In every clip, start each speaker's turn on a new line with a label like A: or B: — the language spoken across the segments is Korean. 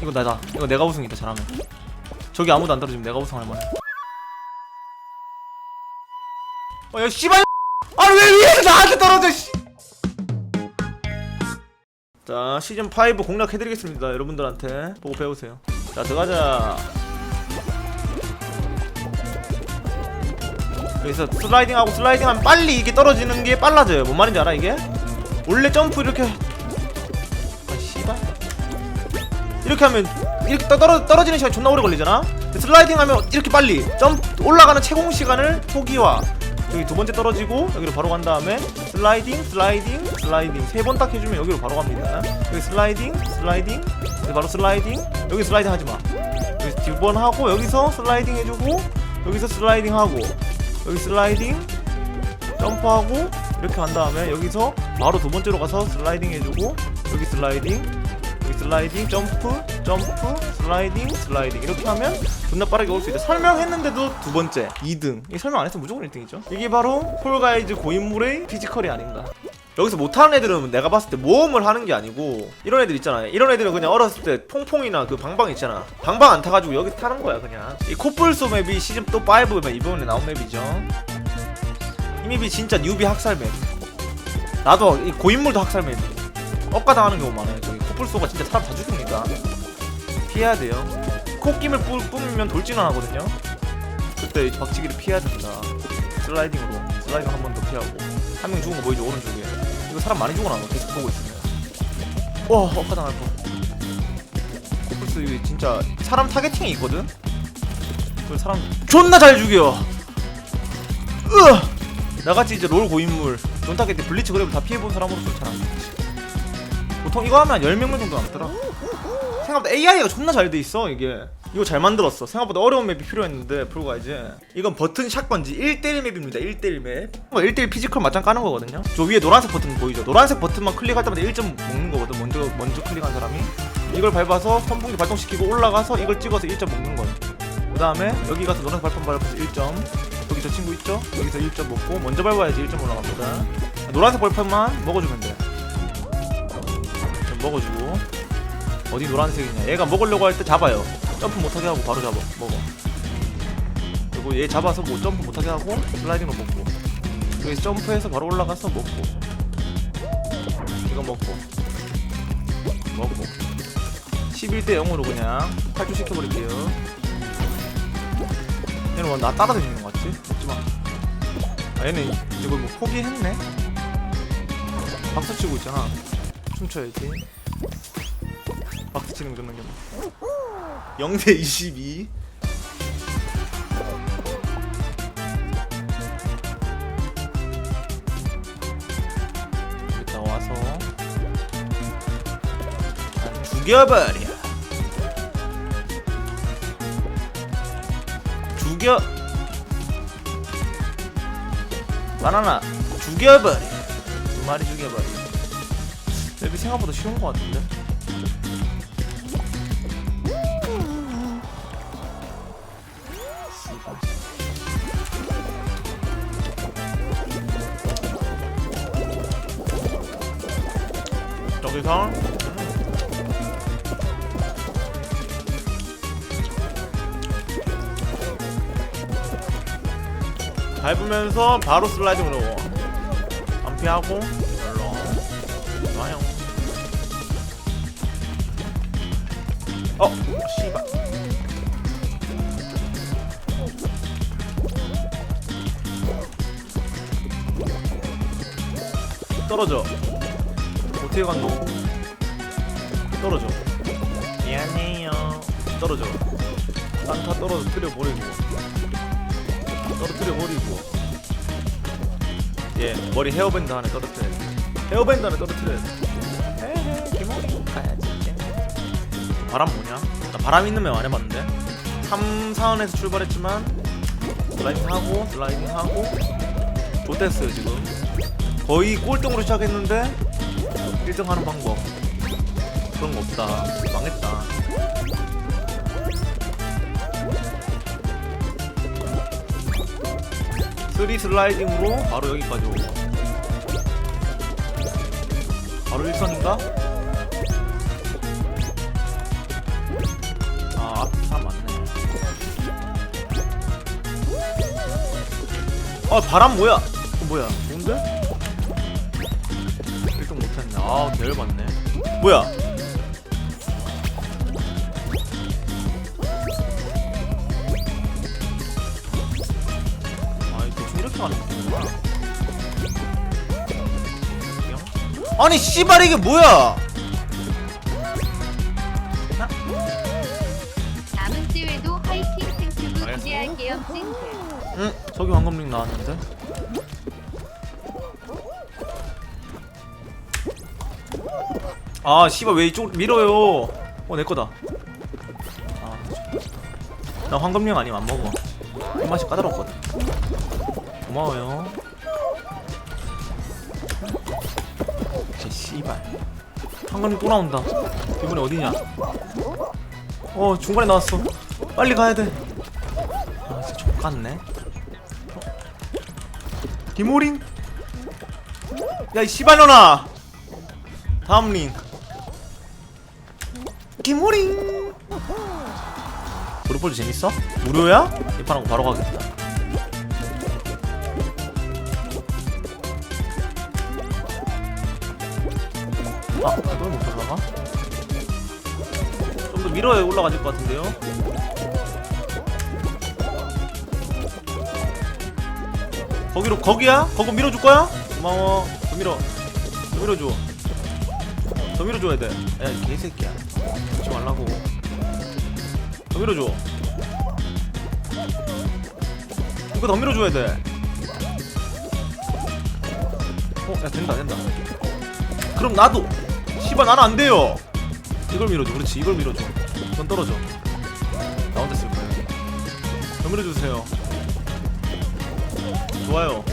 A: 이거 나다 이거 내가 우승이다 잘하면. 저기 아무도 안 떨어지면 내가 우승할 만해. 어야 씨발! 아니 왜 위에서 나한테 떨어져 씨. 자 시즌 5 공략해드리겠습니다 여러분들한테. 보고 배우세요. 자 들어가자. 여기서 슬라이딩하고 슬라이딩하면 빨리 이게 떨어지는 게 빨라져요. 뭔 말인지 알아 이게? 원래 점프 이렇게 이렇게 하면 이렇게 떠- 떨어, 떨어지는 시간이 존나 오래 걸리잖아? 근데 슬라이딩 하면 이렇게 빨리 점 올라가는 채공 시간을 초기화. 여기 두 번째 떨어지고 여기로 바로 간 다음에 슬라이딩 슬라이딩 슬라이딩. 세 번 딱 해주면 여기로 바로 갑니다. 여기 슬라이딩 슬라이딩. 여기 바로 슬라이딩. 여기 슬라이딩 하지마. 여기 두 번 하고 여기서 슬라이딩 해주고 여기서 슬라이딩 하고 여기 슬라이딩 점프하고 이렇게 간 다음에 여기서 바로 두 번째로 가서 슬라이딩 해주고 여기 슬라이딩 슬라이딩 점프 점프 슬라이딩 슬라이딩. 이렇게 하면 존나 빠르게 올 수 있다. 설명했는데도 두 번째 2등. 이 설명 안 했으면 무조건 1등이죠. 이게 바로 폴가이즈 고인물의 피지컬이 아닌가. 여기서 못하는 애들은 내가 봤을 때 모험을 하는 게 아니고 이런 애들 있잖아요 이런 애들은 그냥 어렸을 때 퐁퐁이나 그 방방 있잖아. 방방 안 타가지고 여기 타는 거야 그냥. 이 코뿔소 맵이 시즌 또5맵 이번에 나온 맵이죠. 이 맵이 진짜 뉴비 학살 맵. 나도 이 고인물도 학살 맵 억가당하는 경우 많아요 저기 코뿔소가 진짜 사람 다 죽습니다 피해야 돼요. 코끼을 뿌, 뿌리면 돌진을 하거든요. 그때 이 박치기를 피해야 된다. 슬라이딩으로. 슬라이딩 한 번 더 피하고. 한 명 죽은 거 보이죠 오른쪽에? 이거 사람 많이 죽어나고 계속 보고 있으면 와 억가당할 뻔. 코뿔소 이거 진짜 사람 타겟팅이 있거든? 그 사람 존나 잘 죽여. 으아 나같이 이제 롤 고인물 논타겟 때 블리츠 그래도 다 피해본 사람으로서 잘안 죽지 보통 이거 하면 10명만 정도 남더라. 생각보다 AI가 존나 잘 돼 있어 이게. 이거 잘 만들었어. 생각보다 어려운 맵이 필요했는데 프로가 이제. 이건 버튼 샷건지 1대1 맵입니다 1대1 맵. 1대1 피지컬 맞짱 까는 거거든요. 저 위에 노란색 버튼 보이죠? 노란색 버튼만 클릭할 때마다 1점 먹는 거거든 먼저 먼저 클릭한 사람이. 이걸 밟아서 선풍기 발동시키고 올라가서 이걸 찍어서 1점 먹는 거예요. 그 다음에 여기 가서 노란색 발판 밟아서 1점. 여기 저 친구 있죠? 여기서 1점 먹고 먼저 밟아야지 1점 올라갑니다. 노란색 발판만 먹어주면 돼. 좀 먹어주고. 어디 노란색이냐. 얘가 먹으려고 할 때 잡아요. 점프 못하게 하고 바로 잡아 먹어. 그리고 얘 잡아서 뭐 점프 못하게 하고 슬라이딩으로 먹고. 여기서 점프해서 바로 올라가서 먹고. 이거 먹고. 먹고. 11대 0으로 그냥 탈출시켜버릴게요. 얘는 뭐나 따라다니는 것 같지? 먹지마 아 얘는 이걸 뭐 포기했네? 박수 치고 있잖아 춤춰야지. 박수 치는 거 존나 귀엽네. 0대 22 일단 와서. 난 죽여버려. 죽여. 바나나 죽여버려. 두 마리 죽여버려 맵이 생각보다 쉬운 것 같은데? 여기서? 밟으면서 바로 슬라이딩으로. 안 피하고 어 씨발. 떨어져. 어떻게 갔노? 떨어져. 미안해요. 떨어져. 산타 떨어뜨려 버리고. 떨어뜨려 버리고. 예 머리 헤어밴드 안에 떨어뜨려 헤어밴드 안에 떨어뜨려 헤헤 기모리 가야지 바람 뭐냐? 나 바람 있는 맵 안 해봤는데? 3, 4원에서 출발했지만 슬라이딩 하고 슬라이딩 하고. 좋댔어요 지금. 거의 꼴등으로 시작했는데 1등 하는 방법. 그런 거 없다. 망했다. 쓰리 슬라이딩으로 바로 여기까지 오고. 바로 1선인가? 아 바람 뭐야? 어, 뭐야? 좋은데? 1등 못했네. 아 개열받네. 뭐야? 아 이거 대충 이렇게 가는 거구나. 아니 씨발 이게 뭐야?
B: 남은 찌회도 화이팅
A: 알겠어.
B: 기대할게요 찡들
A: 응? 저기 황금링 나왔는데? 아 씨발 왜 이쪽 밀어요? 어 내거다. 아 나 황금링 아니면 안 먹어. 입맛이 까다롭거든. 고마워요. 제 씨발. 황금링 또 나온다. 이번에 어디냐? 어 중간에 나왔어. 빨리 가야 돼 아 진짜 족같네 디모링 야이 씨발년아 다음 링 디모링 브루폴드 재밌어? 무료야? 이판하고 바로 가겠다 아, 이걸 못 올라가? 좀 더 밀어야 올라가질 것 같은데요? 거기로 거기야? 거기 밀어줄 거야? 고마워. 더 밀어. 더 밀어줘. 더 밀어줘야 돼. 야, 이 개새끼야. 하지 말라고. 더 밀어줘. 이거 더 밀어줘야 돼. 어, 야 된다, 된다. 그럼 나도. 씨발 나는 안 돼요. 이걸 밀어줘. 그렇지, 이걸 밀어줘. 넌 떨어져. 나 혼자 쓸 거야. 더 밀어주세요. 좋아요.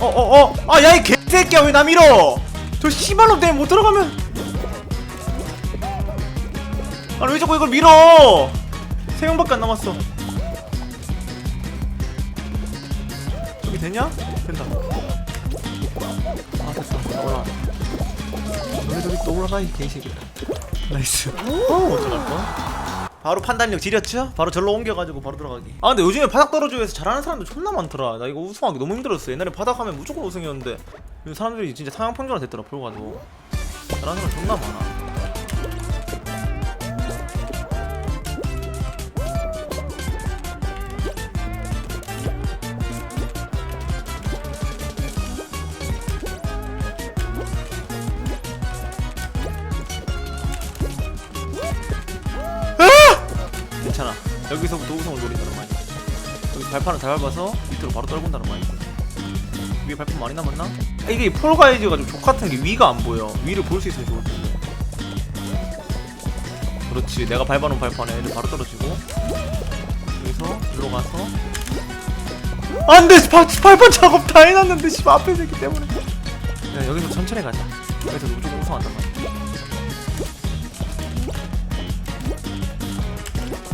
A: 어, 어, 어. 아, 야, 이 개새끼야. 왜 나 밀어? 저 씨발놈 때문에 못 들어가면. 아니, 왜 자꾸 이걸 밀어? 세 명밖에 안 남았어. 저기 되냐? 된다. 아, 됐어. 올라와. 너네 저기 또 올라가, 이 개새끼야. 나이스. 어, 어떡할 거야? 바로 판단력 지렸죠? 바로 절로 옮겨가지고 바로 들어가기. 아 근데 요즘에 바닥 떨어져서 잘하는 사람들 존나 많더라. 나 이거 우승하기 너무 힘들었어. 옛날에 바닥 하면 무조건 우승이었는데 요즘 사람들이 진짜 상향 평준화 됐더라 보여가지고. 잘하는 사람 존나 많아 여기서부터 우승을 노린다는 말이야? 여기 발판을 잘 밟아서 밑으로 바로 떨군다는 말이야? 위에 발판 많이 남았나? 아, 이게 폴가이즈가 좀 족같은 게 위가 안 보여. 위를 볼 수 있으면 좋을 텐데. 그렇지. 내가 밟아놓은 발판에 애들 바로 떨어지고. 여기서 들어가서. 안돼! 발판 작업 다 해놨는데 씨 앞에 있기 때문에. 야 여기서 천천히 가자. 여기서 무조건 우승한단 말이야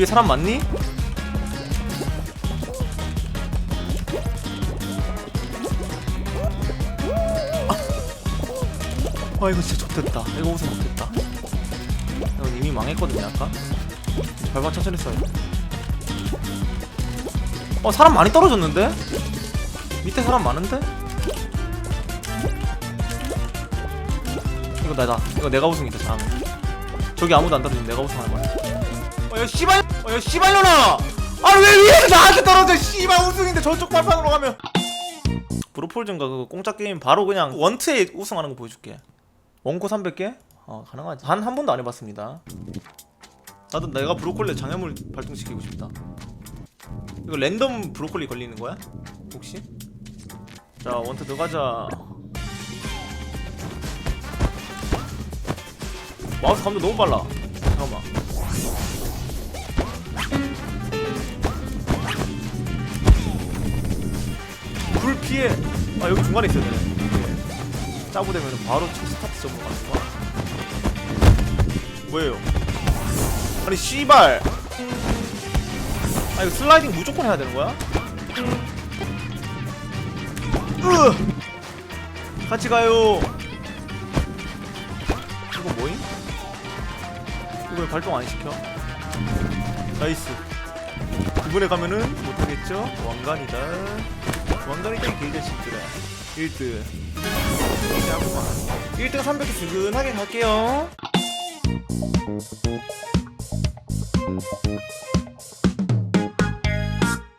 A: 위에 사람 많니? 아, 아 이거 진짜 좋됐다. 이거 우승 못했다. 이건 이미 망했거든요 아까. 발바 천천히 써요. 어 사람 많이 떨어졌는데? 밑에 사람 많은데? 이거 나다 이거 내가 우승이다 잘하면. 저기 아무도 안 떨어지면 내가 우승하는 거야. 어야 씨발 어 야 씨발년아 아니 왜 위에서 나한테 떨어져? 씨발 우승인데 저쪽 발판으로 가면. 브로폴즈인가 그거 공짜 게임 바로 그냥 원트에 우승하는 거 보여줄게. 원코 300개? 어 가능하지. 한 한 번도 안 해봤습니다. 나도 내가 브로콜리 장애물 발동시키고 싶다. 이거 랜덤 브로콜리 걸리는 거야? 혹시? 자 원트 들어가자. 마우스 감도 너무 빨라. 잠깐만 불 피해. 아 여기 중간에 있어야 되네. 이렇게 짜고 되면 바로 첫 스타트 점으로 가는 거야. 뭐예요? 아니 씨발. 아 이거 슬라이딩 무조건 해야 되는 거야? 으! 같이 가요. 이거 뭐임? 이거 왜 발동 안 시켜? 나이스. 이번에 가면은 못하겠죠? 왕관이다 도망다니던 개자식들아 1등. 이제 하구만 1등 300개 스근하게 갈게요